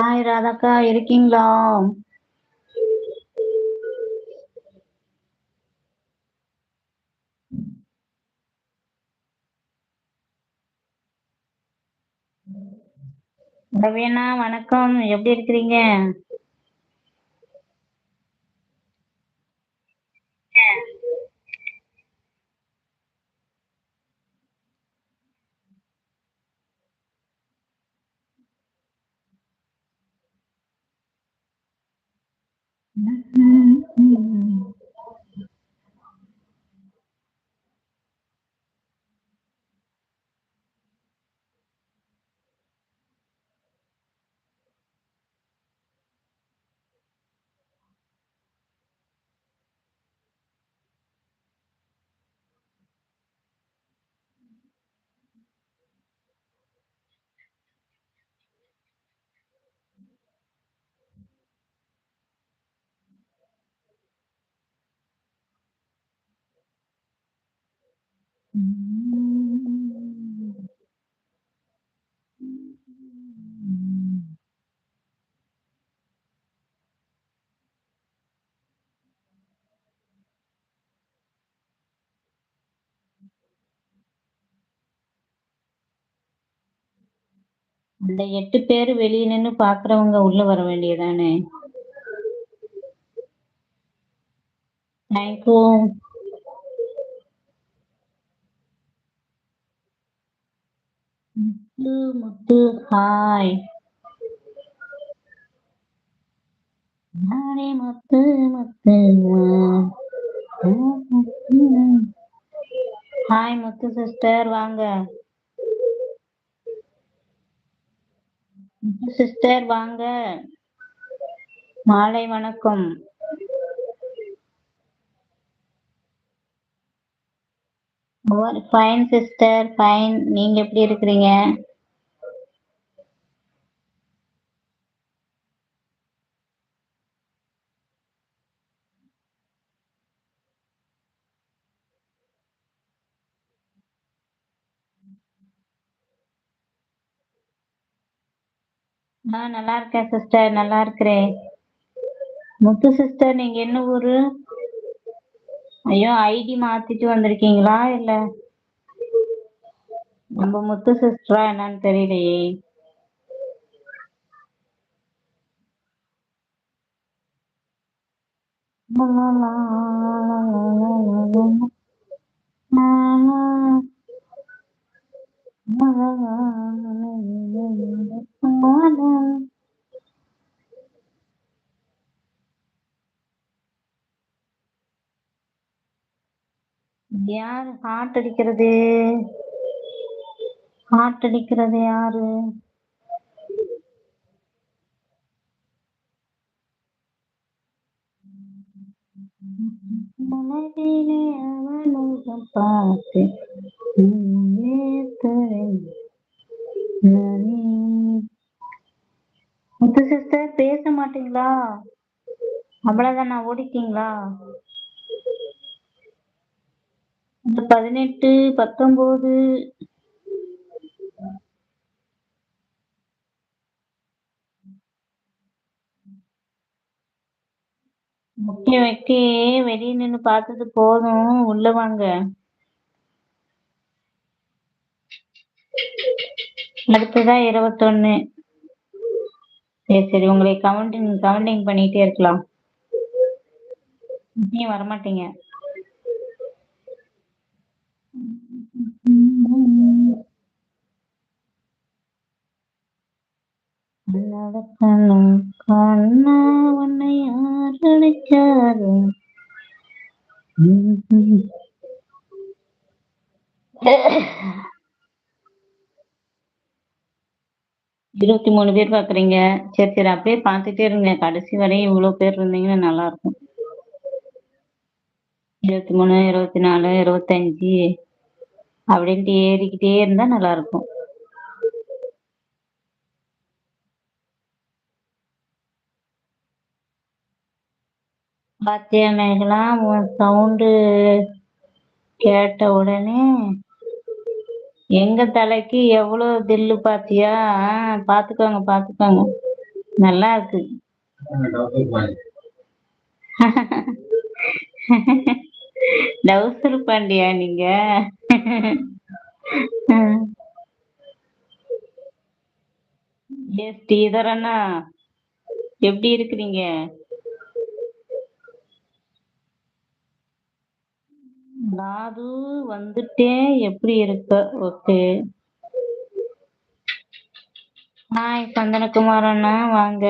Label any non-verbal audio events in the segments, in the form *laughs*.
Hi ராதாக்கா இருக்கீங்களா? ரவீனா வணக்கம். எப்படி இருக்கிறீங்க? Mm-hmm. அந்த எட்டு பேர் வெளியே நின்னு பாக்குறவங்க உள்ள வர வேண்டியதானே? தேங்க்யூ முத்து முத்து ஹாய் நானே முத்து முத்து ஹாய் முத்து சிஸ்டர் வாங்க. முத்து சிஸ்டர் வாங்க. மாலை வணக்கம். ஃபைன் சிஸ்டர் ஃபைன் நீங்க எப்படி இருக்கிறீங்க? நான் நல்லா இருக்கேன் சிஸ்டர் நல்லா இருக்கிறேன். முத்து சிஸ்டர் நீங்க என்ன ஊரு? ஐயோ ஐடி மாத்திட்டு வந்திருக்கீங்களா இல்ல? நம்ம முத்து சிஸ்டரா என்னன்னு தெரியலையே. *laughs* யாரு? ஹார்ட் அடிக்கிறது. ஹார்ட் அடிக்கிறது யாரு? மனதிலே அவன் பார்த்து முத்து சிஸ்டர் பேச மாட்டீங்களா? அவ்வளவுதானா ஓடிட்டீங்களா? இந்த பதினெட்டு பத்தொன்பது முக்கிய வைக்க வெளியே நின்னு பார்த்தது போதும். உள்ள வாங்க. அடுத்ததா இருபத்தொன்னு. சரி சரி. உங்களை கவுண்டிங் கவுண்டிங் பண்ணிட்டே இருக்கலாம். நீ வரமாட்டீங்க. நடக்கணும். கண்ணா உன்னை யார் அழைச்சாரு இருபத்தி மூணு பேர் பாக்குறீங்க. சரி சரி அப்படியே பாத்துட்டே இருங்க. கடைசி வரையும் இவ்வளவு பேர் இருந்தீங்கன்னா நல்லா இருக்கும். இருபத்தி மூணு இருபத்தி நாலு இருபத்தஞ்சு அப்படின்ட்டு ஏறிக்கிட்டே இருந்தா நல்லா இருக்கும் பாத்தியா மேகலா உன் சவுண்டு கேட்ட உடனே எங்க தலைக்கு எவ்வளவு தில்லு பாத்தியா? பாத்துக்கோங்க பாத்துக்கோங்க. நல்லா இருக்கு. *laughs* *laughs* டவுசர் பாண்டியா நீங்க? எஸ் ஸ்ரீதரண்ணா எப்படி இருக்கிறீங்க? நாது வந்துட்டேன். எப்படி இருக்க? ஓகே. ஹாய் சந்தனகுமார் அண்ணா வாங்க.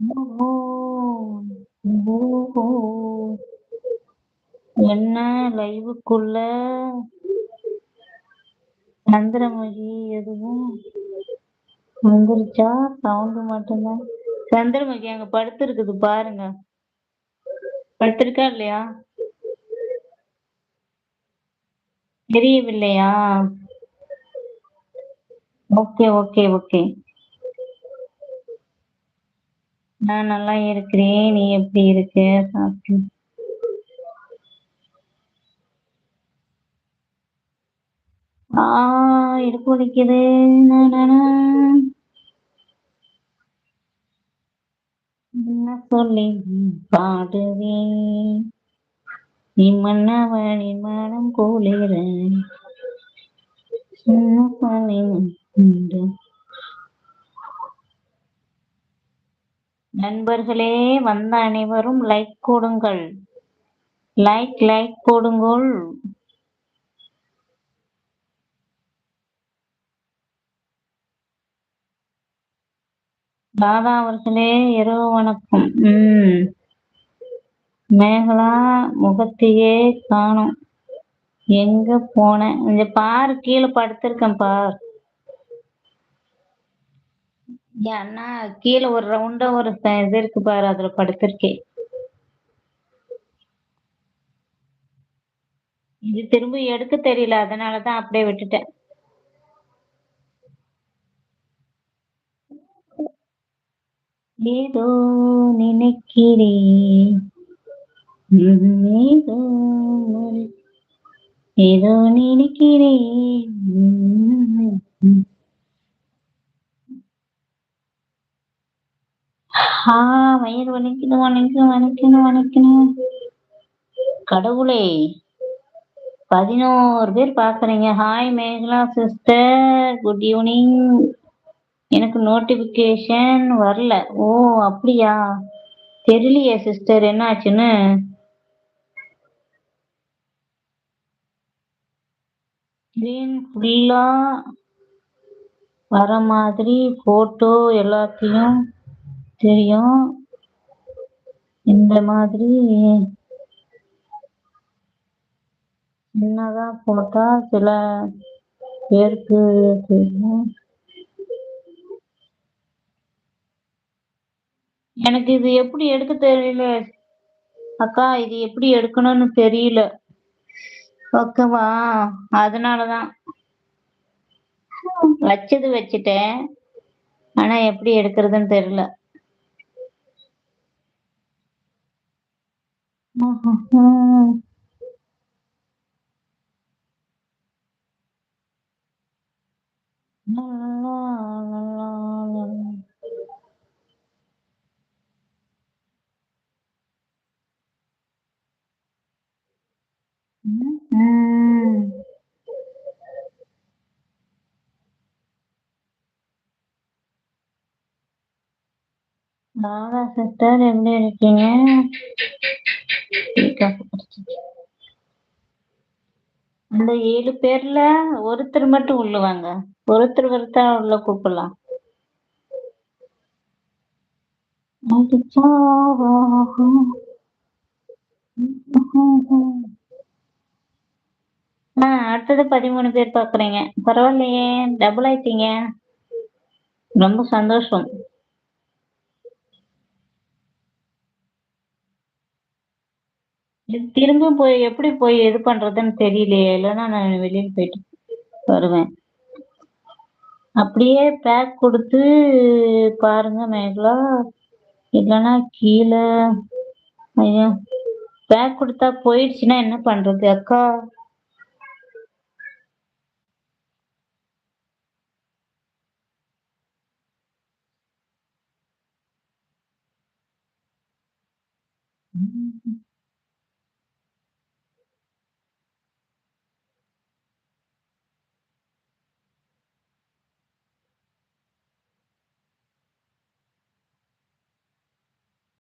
ஓஹோ, என்ன லைவுக்குள்ள? சந்திரமுகி எதுவும் வந்துருச்சா? சவுண்ட் மட்டும்தான். சந்திரமுகி அங்க படுத்திருக்குது பாருங்க. படுத்திருக்கா இல்லையா? தெரியவில்லையா? Okay okay okay. நான் நல்லா இருக்கிறேன். நீ எப்படி இருக்க? சாப்பிட்டு ஆ இடுப்பு வலிக்குது. என்ன சொல்லி பாடுவேன்? நீ மன்னவனின் மனம் குளிர என்ன சொல்லி நண்பர்களே வந்த அனைவரும் லைக் கொடுங்கள். லைக் லைக் கொடுங்கள் தாதா அவர்களே இரவு வணக்கம். உம். மேகலா முகத்தையே காணும். எங்க போன? இந்த பாரு கீழே படுத்திருக்கேன் பார். ஏன்னா அண்ணா கீழே ஒரு ரவுண்டா ஒரு இது இருக்கு பாரு அதுல படுத்திருக்கேன். இது திரும்ப எடுக்க தெரியல அதனாலதான் அப்படியே விட்டுட்டேன். ஏதோ நினைக்கிறேன். ஏதோ ஏதோ நினைக்கிறேன். ம், வயிறு வலிக்குது வலிக்குது வலிக்குது வலிக்கணும் கடவுளே பதினோரு பேர் பாக்குறீங்க. Hi Mekala sister good evening எனக்கு நோட்டிபிகேஷன் வரல. ஓ அப்படியா? தெரியலையே சிஸ்டர் என்னாச்சுன்னு? ஸ்க்ரீன் ஃபுல்லா வர மாதிரி போட்டோ எல்லாத்தையும் தெரியும். இந்த மாதிரி சின்னதா போட்டா சில பேருக்கு தெரியும். எனக்கு இது எப்படி எடுக்க தெரியல? அக்கா இது எப்படி எடுக்கணும்னு தெரியல. ஓகேவா அதனாலதான். வச்சது வச்சுட்டேன். ஆனா எப்படி எடுக்கிறதுன்னு தெரியல. ம். சிஸ்டர் எப்படி இருக்கீங்க அந்த ஏழு பேர்ல ஒருத்தர் மட்டும் உள்ளுவாங்க. ஒருத்தர் ஒருத்தர் உள்ள கூப்பிடலாம். அடுத்தது பதிமூணு பேர் பாக்குறீங்க. பரவாயில்லையே டபுள் ஆயிட்டீங்க. ரொம்ப சந்தோஷம். திரும்ப போய் எப்படி போய் இது பண்றதுன்னு தெரியலையே. இல்லைன்னா நான் வெளியில போயிட்டு வருவேன். அப்படியே பேக் கொடுத்து பாருங்க மேகலா. இல்லைன்னா கீழே. ஐயோ. பேக் கொடுத்தா போயிடுச்சுன்னா என்ன பண்றது அக்கா?